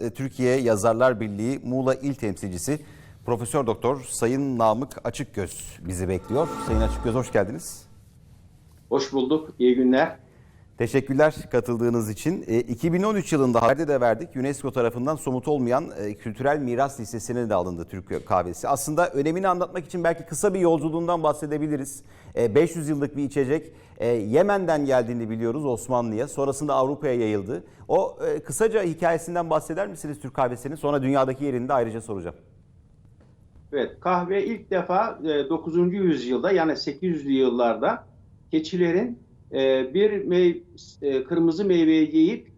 E, Türkiye Yazarlar Birliği Muğla İl Temsilcisi Profesör Doktor Sayın Namık Açıkgöz bizi bekliyor. Sayın Açıkgöz hoş geldiniz. Hoş bulduk. İyi günler. Teşekkürler katıldığınız için. E, 2013 yılında haberde de verdik. UNESCO tarafından somut olmayan e, kültürel miras listesine de alındı Türk kahvesi. Aslında önemini anlatmak için belki kısa bir yolculuğundan bahsedebiliriz. E, 500 yıllık bir içecek. E, Yemen'den geldiğini biliyoruz Osmanlı'ya. Sonrasında Avrupa'ya yayıldı. O e, kısaca hikayesinden bahseder misiniz Türk kahvesinin? Sonra dünyadaki yerini de ayrıca soracağım. Evet, kahve ilk defa e, 9. yüzyılda yani 800'lü yıllarda keçilerin e, bir mey- e, kırmızı meyveyi yiyip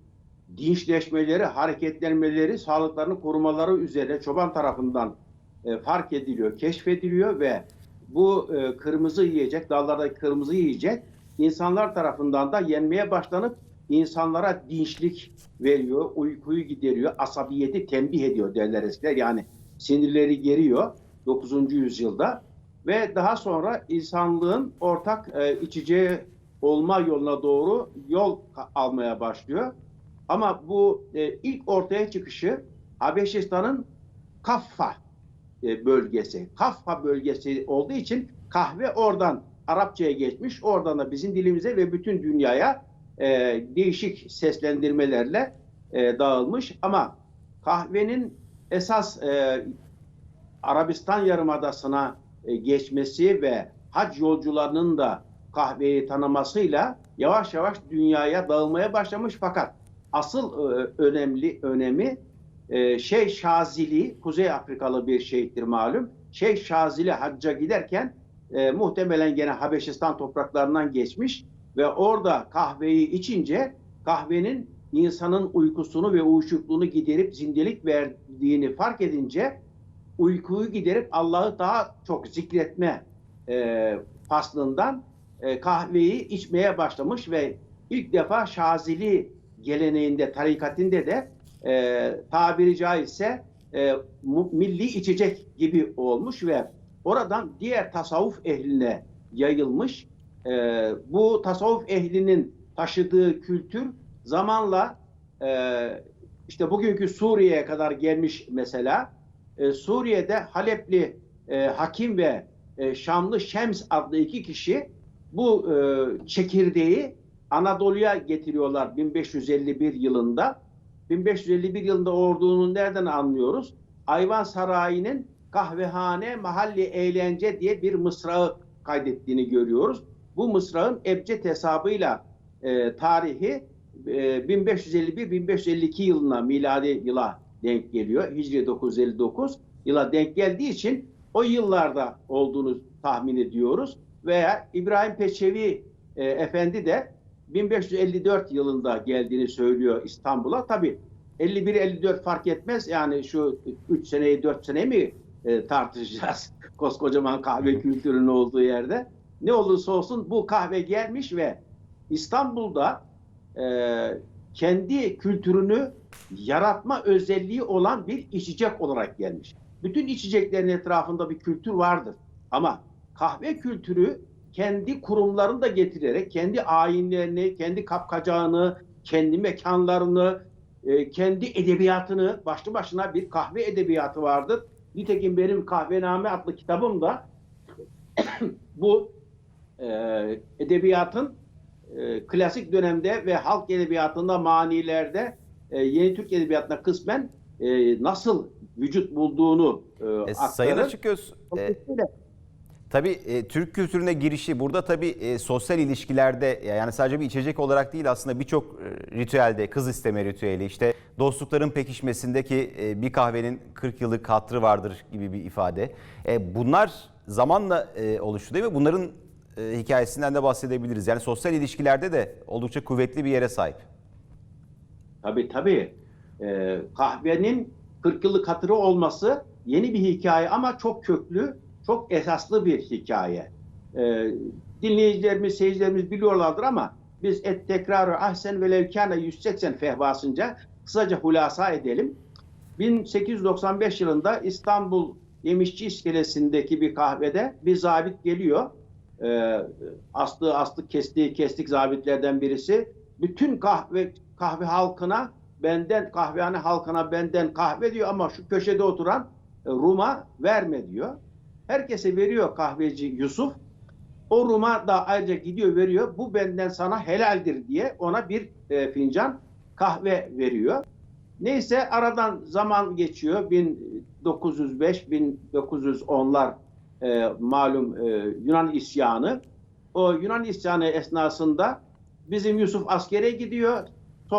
dinçleşmeleri, hareketlenmeleri, sağlıklarını korumaları üzerine çoban tarafından e, fark ediliyor, keşfediliyor ve bu e, kırmızı yiyecek, dallardaki kırmızı yiyecek insanlar tarafından da yenmeye başlanıp insanlara dinçlik veriyor, uykuyu gideriyor, asabiyeti tembih ediyor derler eskiler. Yani sinirleri geriyor 9. yüzyılda ve daha sonra insanlığın ortak e, içeceği olma yoluna doğru yol almaya başlıyor. Ama bu e, ilk ortaya çıkışı Habeşistan'ın Kaffa e, bölgesi. Kaffa bölgesi olduğu için kahve oradan Arapçaya geçmiş. Oradan da bizim dilimize ve bütün dünyaya e, değişik seslendirmelerle e, dağılmış. Ama kahvenin esas e, Arabistan Yarımadası'na e, geçmesi ve hac yolcularının da kahveyi tanımasıyla yavaş yavaş dünyaya dağılmaya başlamış fakat asıl e, önemli önemi e, Şeyh Şazili, Kuzey Afrikalı bir şeyhtir malum. Şeyh Şazili hacca giderken e, muhtemelen gene Habeşistan topraklarından geçmiş ve orada kahveyi içince kahvenin insanın uykusunu ve uyuşukluğunu giderip zindelik verdiğini fark edince uykuyu giderip Allah'ı daha çok zikretme e, faslından e, kahveyi içmeye başlamış ve ilk defa Şazili geleneğinde, tarikatinde de e, tabiri caizse e, milli içecek gibi olmuş ve oradan diğer tasavvuf ehline yayılmış. E, bu tasavvuf ehlinin taşıdığı kültür zamanla e, işte bugünkü Suriye'ye kadar gelmiş mesela. E, Suriye'de Halepli e, Hakim ve e, Şamlı Şems adlı iki kişi bu e, çekirdeği Anadolu'ya getiriyorlar 1551 yılında. 1551 yılında olduğunu nereden anlıyoruz? Ayvan Sarayı'nın kahvehane, mahalli eğlence diye bir mısrağı kaydettiğini görüyoruz. Bu mısrağın ebced hesabıyla e, tarihi e, 1551-1552 yılına miladi yıla denk geliyor. Hicri 959 yıla denk geldiği için o yıllarda olduğunu tahmin ediyoruz. Veya İbrahim Peçevi e, Efendi de 1554 yılında geldiğini söylüyor İstanbul'a. Tabi 51-54 fark etmez. Yani şu 3 seneyi 4 sene mi e, tartışacağız? Koskocaman kahve kültürünün olduğu yerde. Ne olursa olsun bu kahve gelmiş ve İstanbul'da e, kendi kültürünü yaratma özelliği olan bir içecek olarak gelmiş. Bütün içeceklerin etrafında bir kültür vardır. Ama kahve kültürü kendi kurumlarını da getirerek kendi ayinlerini, kendi kapkacağını, kendi mekanlarını, e, kendi edebiyatını başlı başına bir kahve edebiyatı vardır. Nitekim benim Kahvename adlı kitabım da bu e, edebiyatın e, klasik dönemde ve halk edebiyatında manilerde e, yeni Türk edebiyatına kısmen e, nasıl vücut bulduğunu e, E, Sayın aktarır. Açıkgöz, e, Tabii e, Türk kültürüne girişi burada tabii e, sosyal ilişkilerde yani sadece bir içecek olarak değil aslında birçok e, ritüelde kız isteme ritüeli işte dostlukların pekişmesindeki e, bir kahvenin 40 yıllık hatırı vardır gibi bir ifade. E, bunlar zamanla e, oluştu değil mi? Bunların e, hikayesinden de bahsedebiliriz. Yani sosyal ilişkilerde de oldukça kuvvetli bir yere sahip. Tabii tabii. Ee, kahvenin 40 yıllık hatırı olması yeni bir hikaye ama çok köklü, çok esaslı bir hikaye. Ee, dinleyicilerimiz, seyircilerimiz biliyorlardır ama biz et tekrarı ahsen ve levkâne 180 fehvasınca kısaca hulasa edelim. 1895 yılında İstanbul Yemişçi İskelesi'ndeki bir kahvede bir zabit geliyor. Ee, aslı aslı kestiği kestik zabitlerden birisi. Bütün kahve kahve halkına benden kahvehane halkına benden kahve diyor ama şu köşede oturan e, Rum'a verme diyor. Herkese veriyor kahveci Yusuf. O Rum'a da ayrıca gidiyor veriyor. Bu benden sana helaldir diye ona bir e, fincan kahve veriyor. Neyse aradan zaman geçiyor. 1905-1910'lar e, malum e, Yunan isyanı. O Yunan isyanı esnasında bizim Yusuf askere gidiyor.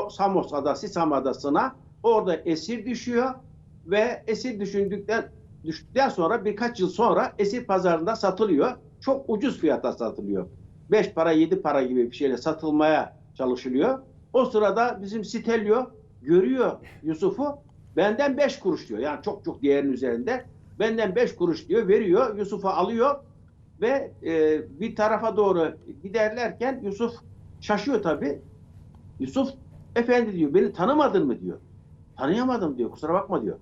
Samos adası, Sam adasına. Orada esir düşüyor ve esir düşündükten düştükten sonra birkaç yıl sonra esir pazarında satılıyor. Çok ucuz fiyata satılıyor. 5 para 7 para gibi bir şeyle satılmaya çalışılıyor. O sırada bizim Stelio görüyor Yusuf'u. Benden 5 kuruş diyor. Yani çok çok değerin üzerinde. Benden 5 kuruş diyor. Veriyor. Yusuf'u alıyor ve e, bir tarafa doğru giderlerken Yusuf şaşıyor tabii. Yusuf efendi diyor beni tanımadın mı diyor. Tanıyamadım diyor kusura bakma diyor.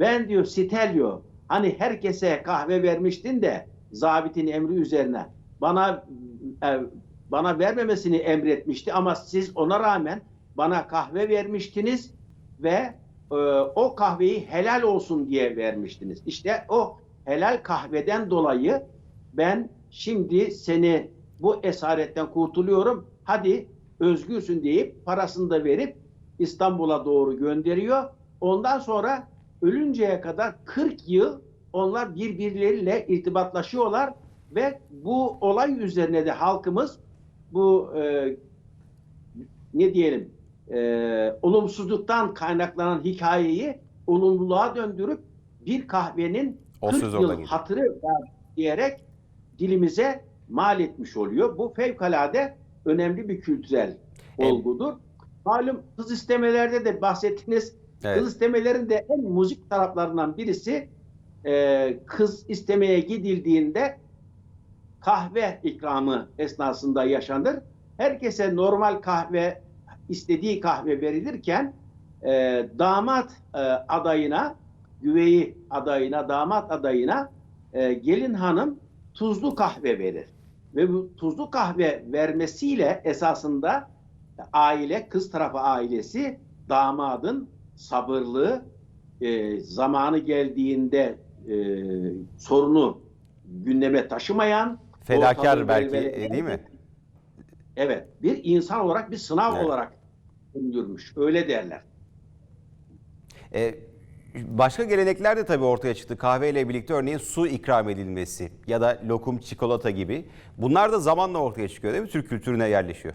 Ben diyor Stelio hani herkese kahve vermiştin de zabitin emri üzerine bana e, bana vermemesini emretmişti ama siz ona rağmen bana kahve vermiştiniz ve e, o kahveyi helal olsun diye vermiştiniz. İşte o helal kahveden dolayı ben şimdi seni bu esaretten kurtuluyorum. Hadi özgürsün deyip parasını da verip İstanbul'a doğru gönderiyor. Ondan sonra ölünceye kadar 40 yıl onlar birbirleriyle irtibatlaşıyorlar ve bu olay üzerine de halkımız bu e, ne diyelim e, olumsuzluktan kaynaklanan hikayeyi olumluluğa döndürüp bir kahvenin O 40 söz oradan yıl geliyor. hatırı diyerek dilimize mal etmiş oluyor. Bu fevkalade önemli bir kültürel Evet. olgudur. Malum kız istemelerde de bahsettiniz. Evet. Kız istemelerin de en müzik taraflarından birisi e, kız istemeye gidildiğinde kahve ikramı esnasında yaşanır. Herkese normal kahve, istediği kahve verilirken e, damat e, adayına, güveyi adayına, damat adayına e, gelin hanım tuzlu kahve verir. Ve bu tuzlu kahve vermesiyle esasında aile, kız tarafı ailesi damadın sabırlı, e, zamanı geldiğinde e, sorunu gündeme taşımayan, Fedakar belki e, değil mi? Evet, bir insan olarak bir sınav Evet. olarak öldürmüş. Öyle derler. E, başka gelenekler de tabii ortaya çıktı. Kahveyle birlikte örneğin su ikram edilmesi ya da lokum, çikolata gibi. Bunlar da zamanla ortaya çıkıyor değil mi? Türk kültürüne yerleşiyor.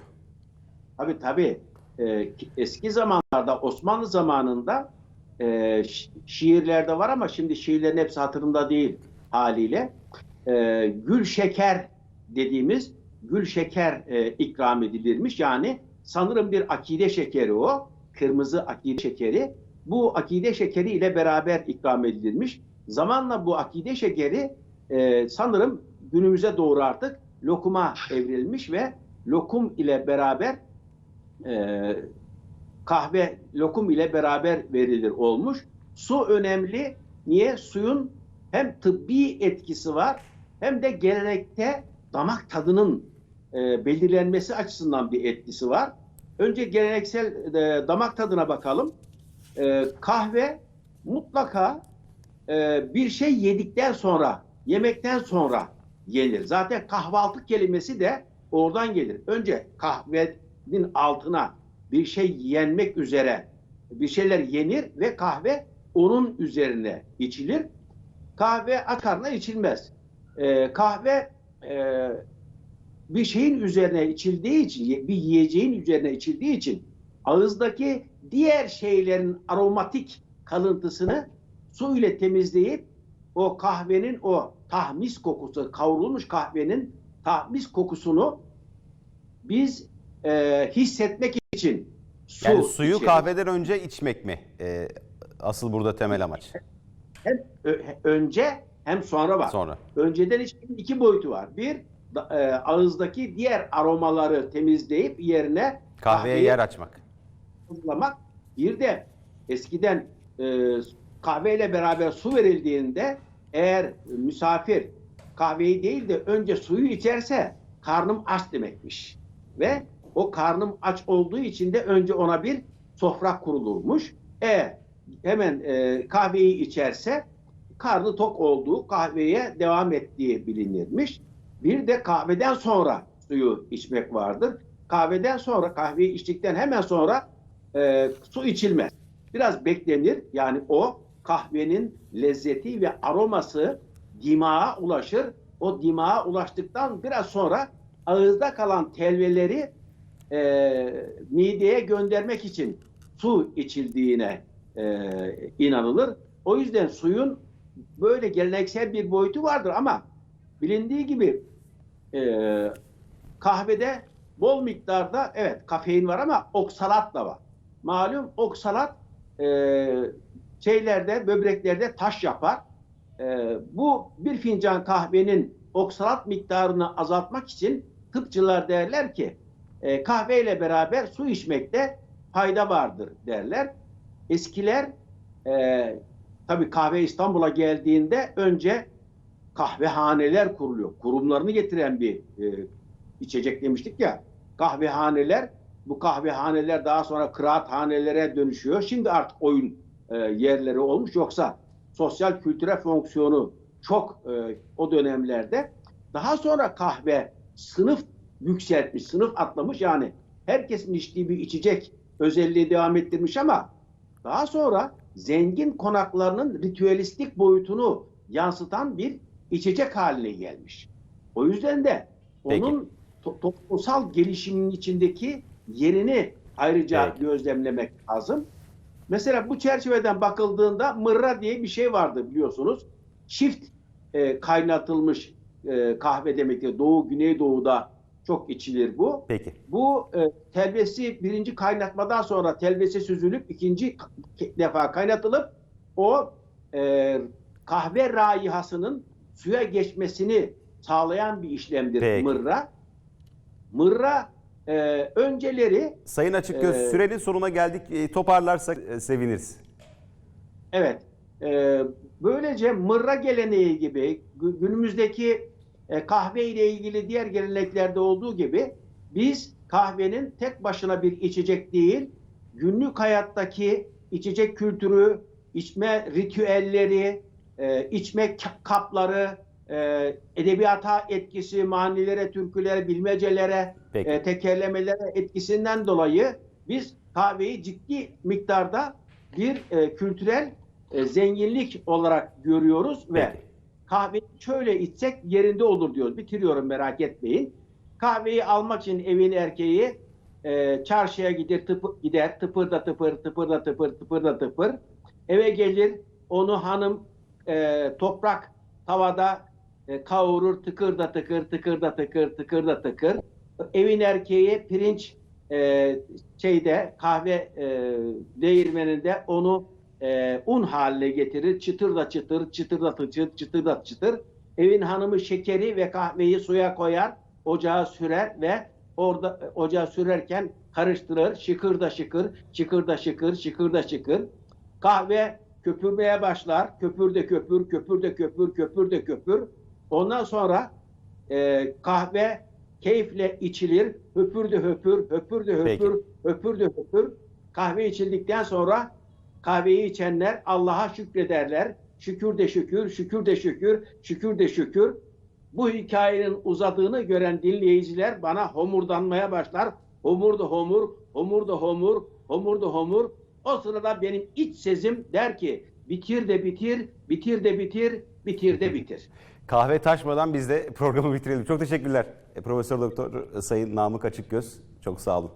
Tabii tabii. Ee, eski zamanlarda Osmanlı zamanında e, şi- şiirlerde var ama şimdi şiirlerin hepsi hatırımda değil haliyle. Ee, gül şeker dediğimiz gül şeker e, ikram edilirmiş. Yani sanırım bir akide şekeri o. Kırmızı akide şekeri. Bu akide şekeri ile beraber ikram edilirmiş. Zamanla bu akide şekeri e, sanırım günümüze doğru artık lokuma evrilmiş ve lokum ile beraber e, kahve lokum ile beraber verilir olmuş. Su önemli. Niye? Suyun hem tıbbi etkisi var hem de gelenekte damak tadının e, belirlenmesi açısından bir etkisi var. Önce geleneksel e, damak tadına bakalım. E, kahve mutlaka e, bir şey yedikten sonra, yemekten sonra yenir. Zaten kahvaltı kelimesi de oradan gelir. Önce kahvenin altına bir şey yenmek üzere bir şeyler yenir ve kahve onun üzerine içilir. Kahve akarla içilmez. Ee, kahve e, bir şeyin üzerine içildiği için, bir yiyeceğin üzerine içildiği için ağızdaki diğer şeylerin aromatik kalıntısını su ile temizleyip o kahvenin o tahmis kokusu, kavrulmuş kahvenin tahmis kokusunu biz e, hissetmek için su Yani suyu içeriz. kahveden önce içmek mi? E, asıl burada temel amaç. hem ö- önce hem sonra var. Sonra. Önceden içmenin iki boyutu var. Bir da- e, ağızdaki diğer aromaları temizleyip yerine Kahveye yer açmak. hazırlamak. Bir de eskiden e, kahveyle beraber su verildiğinde eğer misafir kahveyi değil de önce suyu içerse karnım aç demekmiş. Ve o karnım aç olduğu için de önce ona bir sofra kurulurmuş. E hemen e, kahveyi içerse karnı tok olduğu kahveye devam ettiği bilinirmiş. Bir de kahveden sonra suyu içmek vardır. Kahveden sonra kahveyi içtikten hemen sonra e, su içilmez. Biraz beklenir. Yani o kahvenin lezzeti ve aroması dimağa ulaşır. O dimağa ulaştıktan biraz sonra ağızda kalan telveleri e, mideye göndermek için su içildiğine e, inanılır. O yüzden suyun böyle geleneksel bir boyutu vardır ama bilindiği gibi e, kahvede bol miktarda evet kafein var ama oksalat da var. Malum oksalat e, şeylerde böbreklerde taş yapar. E, bu bir fincan kahvenin oksalat miktarını azaltmak için tıpçılar derler ki e, kahveyle beraber su içmekte fayda vardır derler. Eskiler e, tabii kahve İstanbul'a geldiğinde önce kahvehaneler kuruluyor. Kurumlarını getiren bir e, içecek demiştik ya. Kahvehaneler, bu kahvehaneler daha sonra kıraathanelere dönüşüyor. Şimdi artık oyun e, yerleri olmuş. Yoksa sosyal kültüre fonksiyonu çok e, o dönemlerde. Daha sonra kahve sınıf yükseltmiş, sınıf atlamış. Yani herkesin içtiği bir içecek özelliği devam ettirmiş ama daha sonra zengin konaklarının ritüelistik boyutunu yansıtan bir içecek haline gelmiş. O yüzden de onun to- toplumsal gelişimin içindeki yerini ayrıca Peki. gözlemlemek lazım. Mesela bu çerçeveden bakıldığında mırra diye bir şey vardı biliyorsunuz. Çift e, kaynatılmış e, kahve demektir. Doğu, Güneydoğu'da çok içilir bu. Peki. Bu e, telvesi birinci kaynatmadan sonra telvesi süzülüp ikinci defa kaynatılıp o e, kahve raihasının suya geçmesini sağlayan bir işlemdir Peki. mırra. Mırra e, önceleri Sayın Açıkgöz Ee, sürenin sonuna geldik. E, toparlarsak e, seviniriz. Evet. Ee, böylece mırra geleneği gibi gü- günümüzdeki e, kahve ile ilgili diğer geleneklerde olduğu gibi biz kahvenin tek başına bir içecek değil, günlük hayattaki içecek kültürü, içme ritüelleri, e, içme ka- kapları, e, edebiyata etkisi, manilere, türkülere, bilmecelere, Peki. e, tekerlemelere etkisinden dolayı biz kahveyi ciddi miktarda bir e, kültürel e, zenginlik olarak görüyoruz ve Peki. Kahveyi şöyle içsek yerinde olur diyoruz. Bitiriyorum merak etmeyin. Kahveyi almak için evin erkeği e, çarşıya gider, tıpı, gider tıpır da tıpır, tıpır da tıpır, tıpır da tıpır. Eve gelir, onu hanım e, toprak tavada e, kavurur, tıkır da tıkır, tıkır da tıkır, tıkır da tıkır. Evin erkeği pirinç e, şeyde kahve e, değirmeninde onu e, un haline getirir. Çıtır da çıtır, çıtır da çıtır, çıtır da çıtır. Evin hanımı şekeri ve kahveyi suya koyar, ocağa sürer ve orada e, ocağa sürerken karıştırır. Şıkır da şıkır, şıkır da şıkır, şıkır da şıkır. Kahve köpürmeye başlar. Köpür de köpür, köpür de köpür, köpür de köpür. Ondan sonra e, kahve keyifle içilir. Höpür de höpür, höpür de höpür, Peki. höpür de höpür. Kahve içildikten sonra kahveyi içenler Allah'a şükrederler. Şükür de şükür, şükür de şükür, şükür de şükür. Bu hikayenin uzadığını gören dinleyiciler bana homurdanmaya başlar. Homur da homur, homur da homur, homur da homur. O sırada benim iç sezim der ki bitir de bitir, bitir de bitir, bitir de bitir. Kahve taşmadan biz de programı bitirelim. Çok teşekkürler. E, Profesör Doktor Sayın Namık Açıkgöz. Çok sağ olun.